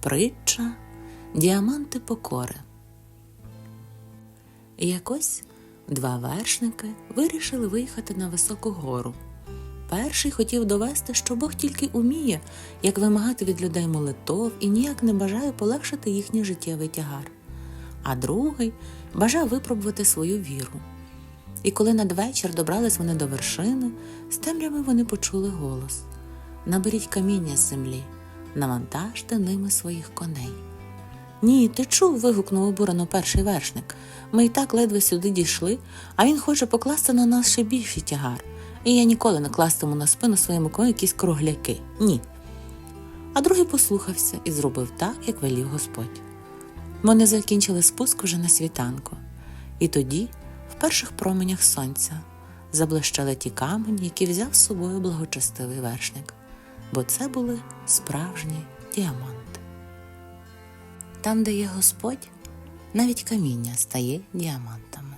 Притча Діаманти покори. Якось два вершники вирішили виїхати на високу гору. Перший хотів довести, що Бог тільки уміє, як вимагати від людей молитов і ніяк не бажає полегшити їхній життєвий тягар. А другий бажав випробувати свою віру. І коли надвечір добрались вони до вершини, з темряви вони почули голос Наберіть каміння з землі, навантажте ними своїх коней. Ні, ти чув. вигукнув обурено перший вершник. Ми й так ледве сюди дійшли, а він хоче покласти на нас ще більший тягар. І я ніколи не кластиму на спину своєму коню якісь кругляки. Ні. А другий послухався і зробив так, як велів Господь. Вони закінчили спуск вже на світанку, і тоді, в перших променях сонця, заблищали ті камені, які взяв з собою благочестивий вершник, бо це були справжні діаманти. Там, де є Господь, навіть каміння стає діамантами.